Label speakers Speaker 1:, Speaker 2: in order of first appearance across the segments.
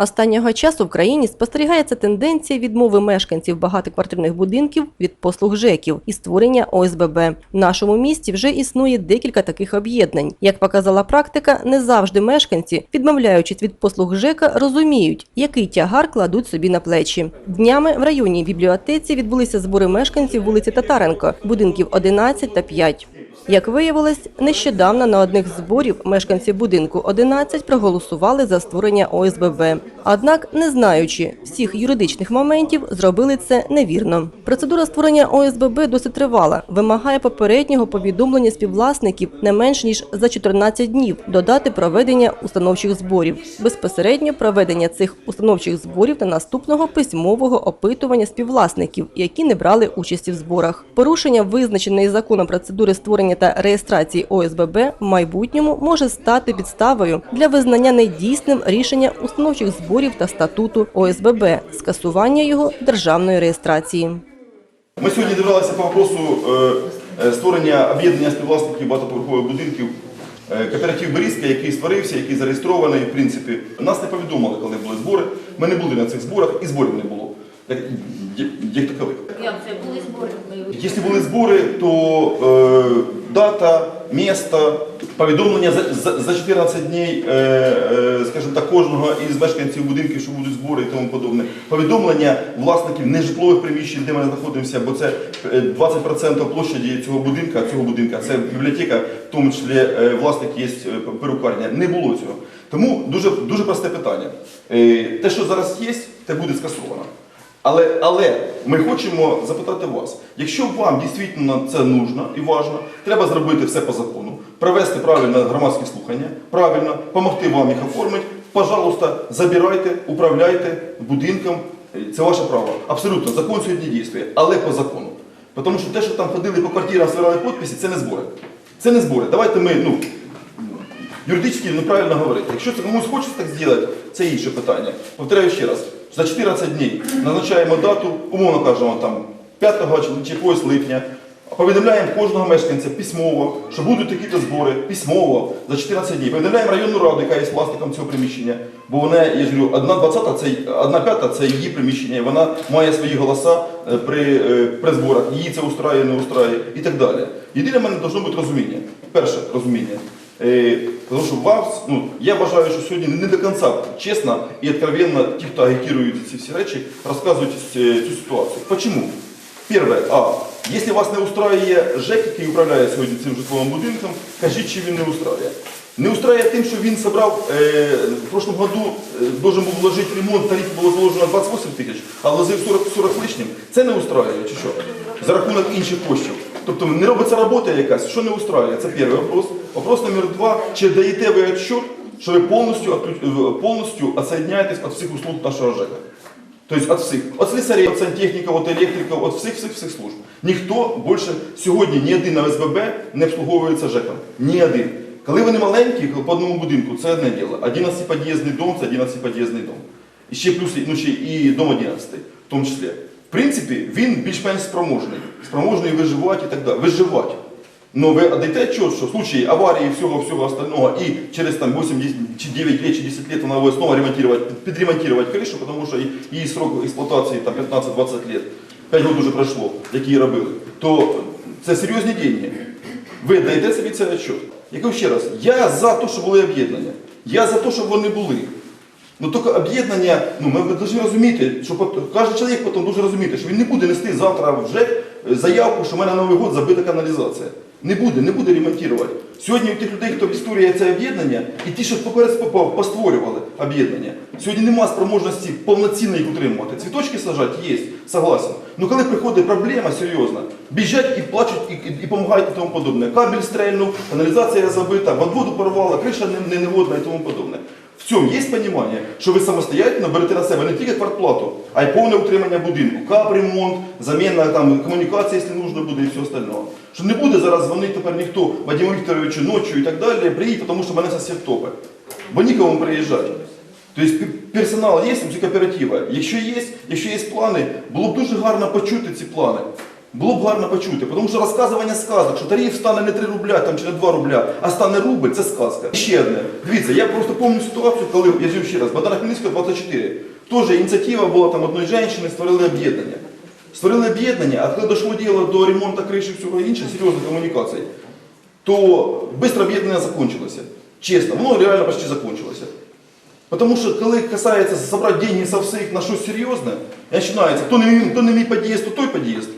Speaker 1: Останнього часу в країні спостерігається тенденція відмови мешканців багатоквартирних будинків від послуг ЖЕКів і створення ОСББ. В нашому місті вже існує декілька таких об'єднань. Як показала практика, не завжди мешканці, відмовляючись від послуг ЖЕКа, розуміють, який тягар кладуть собі на плечі. Днями в районній бібліотеці відбулися збори мешканців вулиці Татаренко, будинків 11 та 5. Як виявилось, нещодавно на одних зборів мешканці будинку 11 проголосували за створення ОСББ. Однак, не знаючи всіх юридичних моментів, зробили це невірно. Процедура створення ОСББ досить тривала, вимагає попереднього повідомлення співвласників не менш ніж за 14 днів до дати проведення установчих зборів, безпосередньо проведення цих установчих зборів та наступного письмового опитування співвласників, які не брали участі в зборах. Порушення визначеної законом процедури створення та реєстрації ОСББ в майбутньому може стати підставою для визнання недійсним рішення установчих зборів та статуту ОСББ, скасування його державної реєстрації.
Speaker 2: Ми сьогодні зібралися по вопросу е, е, створення об'єднання співвласників багатоповерхових будинків. Е, Кооператив Берізка, який створився, який зареєстрований, в принципі, нас не повідомили, коли були збори. Ми не були на цих зборах і зборів не було. Як
Speaker 3: це були збори?
Speaker 2: Якщо були збори, то е, дата, місто, повідомлення за, за, за 14 днів, е, е, скажімо так, кожного із мешканців будинків, що будуть збори і тому подобне. Повідомлення власників нежитлових приміщень, де ми знаходимося, бо це е, 20% площаді цього будинка, цього будинка, це бібліотека, в тому числі е, власник є е, перукарня. Не було цього. Тому дуже, дуже просте питання. Е, Те, що зараз є, те буде скасовано. Але, але ми хочемо запитати вас, якщо вам дійсно це нужно і важно, треба зробити все по закону, провести правильно громадські слухання, правильно, допомогти вам їх оформити. Пожалуйста, забирайте, управляйте будинком. Це ваше право. Абсолютно, закон сьогодні дійствує, але по закону. Тому що те, що там ходили по квартирам, збирали підписи, це не збори. Це не збори. Давайте ми, ну, юридично неправильно говорити. Якщо це комусь хочеться так зробити, це інше питання. Повторяю ще раз, за 14 днів назначаємо дату, умовно кажемо, там 5 чи якогось липня. Повідомляємо кожного мешканця письмово, що будуть такі-то збори, письмово за 14 днів. Повідомляємо районну раду, яка є власником цього приміщення. Бо вона, я ж говорю, одна двадцята, це п'ята це її приміщення, і вона має свої голоса е, при, е, при зборах, її це устраює, не устраює і так далі. Єдине в мене повинно бути розуміння. Перше розуміння. Е, Тому що вас, ну, я вважаю, що сьогодні не до кінця чесно і откровенно ті, хто агітують ці всі речі, розказують е, цю ситуацію. Почему? Перше, а, якщо вас не устроює ЖЕК, який управляє сьогодні цим житловим будинком, кажіть, чи він не устроює. Не устроює тим, що він зібрав е, в прошлом году, е, був вложити ремонт, тариф було заложено 28 тисяч, а вложив 40, 40 лишнім. Це не устроює, чи що? За рахунок інших коштів. Тобто не робиться робота якась, що не устроює? Це перший вопрос. Вопрос номер два. Чи даєте ви відчут, що ви повністю, е, повністю отсоединяєтесь від всіх услуг нашого ЖЕКа? Тобто від всіх. От слесарів, від сантехніків, від електриків, від всіх, всіх, всіх служб. Ніхто більше сьогодні ні один ОСББ не обслуговується ЖЕКом. Ні один. Коли вони маленькі, по одному будинку, це одне діло. 11 під'їзний дом це 11 під'їзний дом. І ще плюс ну, ще і дом 11, в тому числі. В принципі, він більш-менш спроможний. Спроможний виживати і так далі. Виживати. Но ви дайте отчет, что в случае аварии и всего-всего остального, и через там, 8, 10, чи 9 лет, чи 10 лет она будет снова ремонтировать, подремонтировать крышу, потому что її срок експлуатації там 15-20 лет, 5 років вже пройшло, які її робили, то це серйозні деньги. Ви даєте собі цей отчет. Я кажу ще раз, я за те, щоб були об'єднання. Я за те, щоб вони були. Ну тільки об'єднання, ну ми, повинні розуміти, що кожен чоловік потім дуже розуміти, що він не буде нести завтра в ЖЕК е, заявку, що в мене Новий год забита каналізація. Не буде, не буде ремонтувати. Сьогодні у тих людей, хто відстворює це об'єднання, і ті, що поперед попав, постворювали об'єднання, сьогодні немає спроможності повноцінно їх утримувати. Цвіточки сажати є, согласен. Ну коли приходить проблема серйозна, біжать і плачуть, і, і, і допомагають і тому подобне. Кабель стрельнув, каналізація забита, воду порвала, криша не, не негодна і тому подобне. В цьому є розуміння, що ви самостоятельно берете на себе не тільки квартплату, а й повне утримання будинку, капремонт, заміна там, комунікації, якщо потрібно буде, і все остального. Що не буде зараз дзвонити тепер ніхто Вадиму Вікторовичу ночі і так далі, приїдь, тому що мене сосед топить. Бо нікому приїжджати. Тобто персонал є у кооператива. Якщо є, якщо є плани, було б дуже гарно почути ці плани. Було б гарно почути, тому що розказування сказок, що тариф стане не 3 рубля там, чи не 2 рубля, а стане рубль, це сказка. І ще одне. Дивіться, я просто пам'ятаю ситуацію, коли я жив ще раз, Богдана Хмельницького 24. Теж ініціатива була там одної жінки, створили об'єднання. Створили об'єднання, а коли дійшло діло до ремонту криші і всього іншого, серйозних комунікацій, то швидко об'єднання закончилося. Чесно, воно реально почти закончилося. Потому что, коли касается собрать деньги со всіх на щось серйозне, починається, хто не мій під'їзд, то той під'їзд.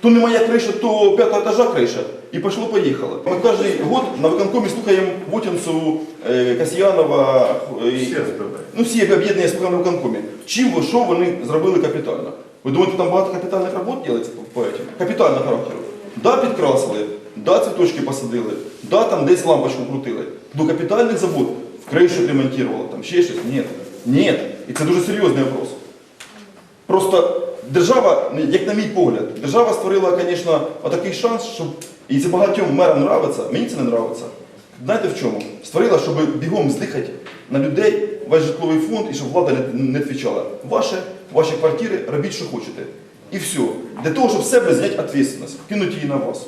Speaker 2: То не моя криша, то п'ятого етажа криша. І пошло-поїхало. Ми кожен год на виконкомі слухаємо Путінцу, е, Касьянова, е, і- ну всі об'єднання слухаємо на виконкомі. Чим що вони зробили капітально? Ви думаєте, там багато капітальних робот робиться по этим? Капітального характеру. Да, підкрасили, да, цвіточки посадили, да, там десь лампочку крутили. До капітальних забот в кришу ремонтували, там ще щось. Ні. Ні. І це дуже серйозний вопрос. Просто держава, як на мій погляд, держава створила, звісно, отакий шанс, щоб і це багатьом мерам нравиться, мені це не нравиться. Знаєте в чому? Створила, щоб бігом здихати на людей весь житловий фонд і щоб влада не, не відвічала. Ваше, ваші квартири, робіть, що хочете. І все. Для того, щоб себе зняти відповідальність, кинуть її на вас.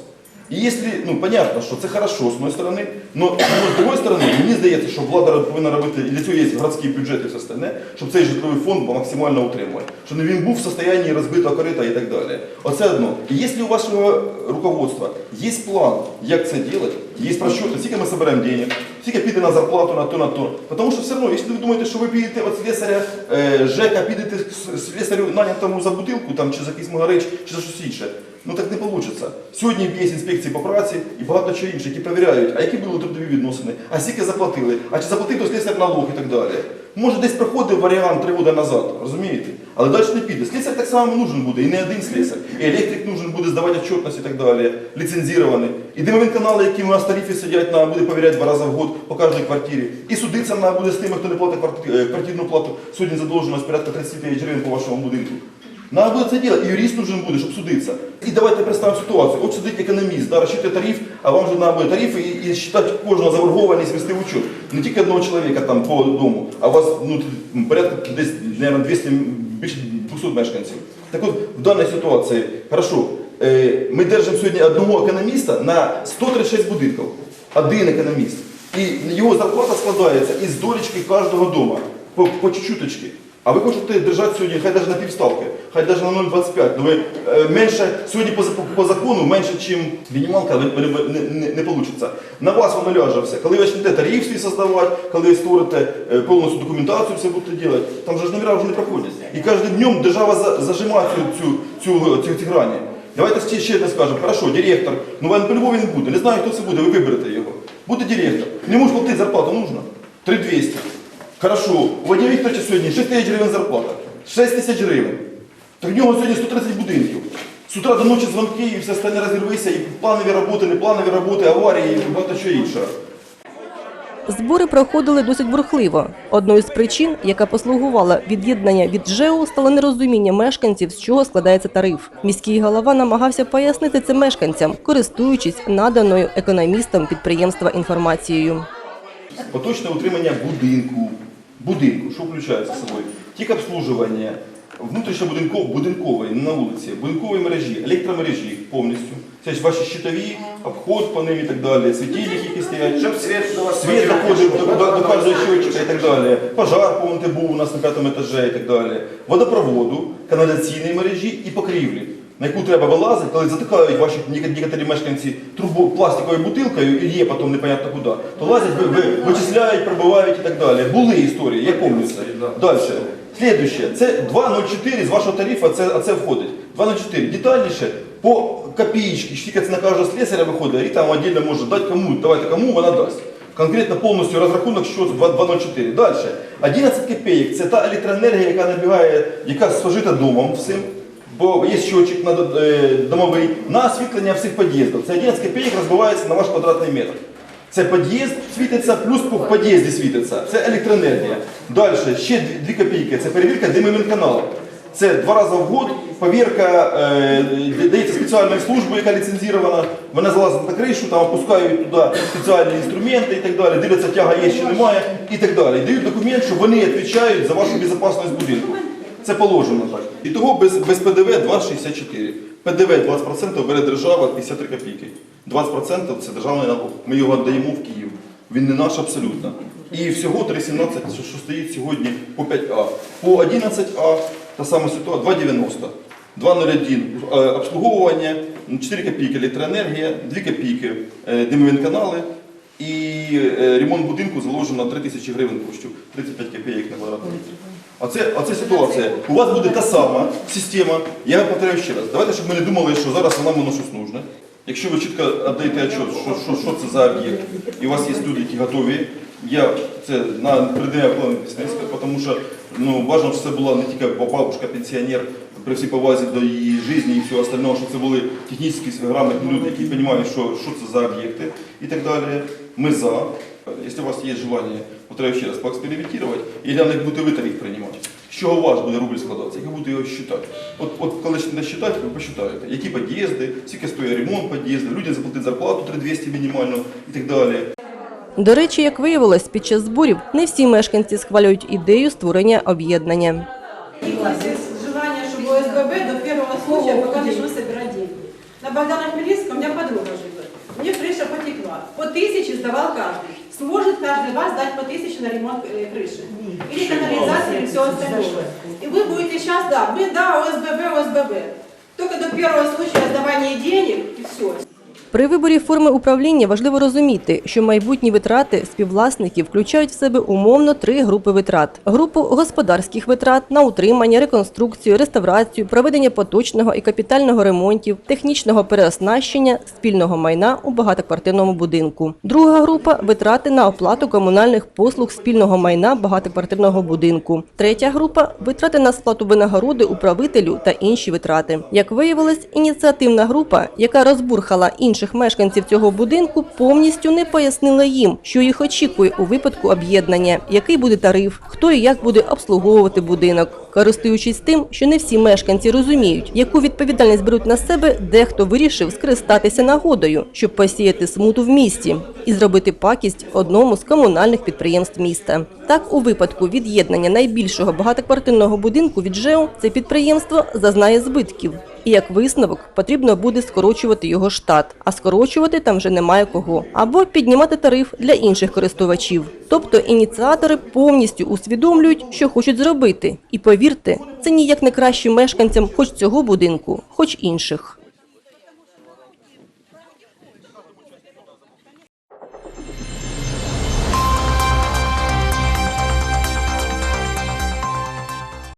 Speaker 2: І якщо, ну, понятно, що це хорошо з однієї сторони, але з іншої сторони, мені здається, що влада повинна робити, і для цього є городський бюджет і все остальне, щоб цей житловий фонд максимально утримувати. Щоб не він був в стані розбитого корита і так далі. Оце одно. І якщо у вашого руководства є план, як це робити, є просчети, скільки ми зберемо денег, скільки піде на зарплату, на то, на то. Тому що все одно, якщо ви думаєте, що ви підете від слесаря е, ЖЕКа, підете слесарю нанятому за бутилку там, чи за якийсь магарич, чи за щось інше, Ну так не вийде. Сьогодні є інспекції по праці і багато чого інше, які перевіряють, а які були трудові відносини, а скільки заплатили, а чи заплатив той слесар налог і так далі. Може десь проходив варіант три роки назад, розумієте? Але далі не піде. Слесар так само нужен буде, і не один слесар. І електрик нужен буде здавати отчетність і так далі, ліцензірований. І димові які у нас в тарифі сидять, на буде перевіряти два рази в год по кожній квартирі. І судиться на буде з тими, хто не платить е, квартирну плату. Сьогодні задовженість порядка 30 тисяч гривень по вашому будинку. Надо буде це робити, і юрист нужен буде, щоб судитися. І давайте представимо ситуацію. От сидить економіст, да, розчитує тариф, а вам же треба буде тарифи і, і считати кожного заборгованість, вести в учет. Не тільки одного чоловіка там по дому, а у вас ну, порядка десь, наверное, 200, більше 200 мешканців. Так от, в даній ситуації, хорошо, е, ми держимо сьогодні одного економіста на 136 будинків. Один економіст. І його зарплата складається із долічки кожного дому, по, по чуть-чуточки. А ви хочете держати сьогодні, хай навіть на півставки, хай навіть на 0,25. Ну ви е, менше сьогодні по, по закону, менше, ніж мінімалка, ви, ви, ви- не, не, не вийде. На вас воно ляже все. Коли ви почнете тариф свій создавати, коли ви створите е, повністю документацію, все будете робити, там же ж номера вже не проходять. І кожним днем держава за, зажимає цю, цю, цю, цю, ці грані. Давайте ще, одне скажемо. Хорошо, директор. Ну він по-любому він буде. Не знаю, хто це буде, ви виберете його. Буде директор. Не може платити зарплату, нужно. 3200. Хорошо, у Вадима Вікторовича сьогодні 6 тисяч гривень зарплата. 6 тисяч гривень. Так в нього сьогодні 130 будинків. З утра до ночі дзвонки і все остальне розірвися, і планові роботи, непланові роботи, аварії і багато чого іншого.
Speaker 1: Збори проходили досить бурхливо. Одною з причин, яка послугувала від'єднання від ЖЕО, стало нерозуміння мешканців, з чого складається тариф. Міський голова намагався пояснити це мешканцям, користуючись наданою економістам підприємства інформацією.
Speaker 2: Поточне утримання будинку. Будинку, що включається з собою? Тільки обслужування, внутрішньобудинков, будинкової на вулиці, будинкової мережі, електромережі повністю. Це ж ваші щитові, обход по ним і так далі, світильники, які стоять.
Speaker 4: Щоб світ до вас
Speaker 2: Світ доходив до, до, до кожного щотчика і так далі. Пожар помните, був у нас на п'ятому етажі і так далі. Водопроводу, каналізаційної мережі і покрівлі, на яку треба вилазити, коли затикають ваші ні- мешканці трубу пластиковою бутилкою і є потім непонятно куди, то лазять, ви, ви, вичисляють, пробивають і так далі. Були історії, я пам'ятаю це. Далі. Слідуще, це 2,04 з вашого тарифу, це, а це входить. 2,04. Детальніше, по копеечці, скільки це на кожного слесаря виходить, і там віддільно може дати кому, давайте кому вона дасть. Конкретно повністю розрахунок що 2,04. Далі. 11 копійок це та електроенергія, яка набігає, яка спожита домом всім. Бо є щочик на е, домовий на освітлення всіх під'їздів. Це 11 копійок розбивається на ваш квадратний метр. Це під'їзд світиться, плюс по під'їзді світиться. Це електроенергія. Далі ще 2 копійки. Це перевірка димовим. Це два рази в год повірка, е, дається спеціальної служби, яка ліцензована. Вона залазить на кришу, там опускають туди спеціальні інструменти і так далі. Дивляться, тяга є чи немає і так далі. І дають документ, що вони відповідають за вашу безпечність будинку. Це положено так. І того без, без ПДВ 2,64. ПДВ 20% бере держава 53 копійки. 20% це державний налог. Ми його віддаємо в Київ. Він не наш абсолютно. І всього 3,17, що стоїть сьогодні по 5А. По 11А та сама ситуація 2,90. 2,01 е, обслуговування, 4 копійки електроенергія, 2 копійки е, димові канали і е, ремонт будинку заложено на 3 тисячі гривень коштів, 35 копійок на квадратний метр. А це, ситуація. У вас буде та сама система. Я повторяю ще раз. Давайте, щоб ми не думали, що зараз нам воно щось нужне. Якщо ви чітко віддаєте отчет, що, що, що це за об'єкт, і у вас є люди, які готові, я це на придаю план спеціаліста, тому що ну, бажано, щоб це була не тільки бабушка, пенсіонер, при всій повазі до її життя і всього остального, що це були технічні грамотні люди, які розуміють, що, що це за об'єкти і так далі. Ми за. Якщо у вас є от треба ще раз поекспериментувати, і для них буде ви тариф приймати. З чого у вас буде рубль складатися, як ви будете його считати? От, от коли почнете считати, ви посчитаєте, які під'їзди, скільки стоїть ремонт під'їзду, людям заплатити зарплату 3200 мінімально і так далі.
Speaker 1: До речі, як виявилось, під час зборів не всі мешканці схвалюють ідею створення об'єднання.
Speaker 4: Есть желание, чтобы ОСББ до первого случая пока начну собирать деньги. На Богдана Хмельницкого у меня подруга живет. У нее крыша потекла. По тысяче сдавал каждый. Сможет каждый вас дать по тысяче на ремонт э, крыши. Или канализации, или все остальное. И вы будете сейчас, да, вы, да, ОСББ, ОСББ. Только до первого случая сдавания денег и все.
Speaker 1: При виборі форми управління важливо розуміти, що майбутні витрати співвласників включають в себе умовно три групи витрат: групу господарських витрат на утримання, реконструкцію, реставрацію, проведення поточного і капітального ремонтів, технічного переоснащення, спільного майна у багатоквартирному будинку. Друга група витрати на оплату комунальних послуг спільного майна багатоквартирного будинку. Третя група витрати на сплату винагороди управителю та інші витрати. Як виявилось, ініціативна група, яка розбурхала інших мешканців цього будинку, повністю не пояснила їм, що їх очікує у випадку об'єднання, який буде тариф, хто і як буде обслуговувати будинок. Користуючись тим, що не всі мешканці розуміють, яку відповідальність беруть на себе, дехто вирішив скористатися нагодою, щоб посіяти смуту в місті і зробити пакість одному з комунальних підприємств міста. Так, у випадку від'єднання найбільшого багатоквартирного будинку від ЖЕО це підприємство зазнає збитків. І як висновок потрібно буде скорочувати його штат, а скорочувати там вже немає кого, або піднімати тариф для інших користувачів. Тобто ініціатори повністю усвідомлюють, що хочуть зробити, і повірте, це ніяк не краще мешканцям хоч цього будинку, хоч інших.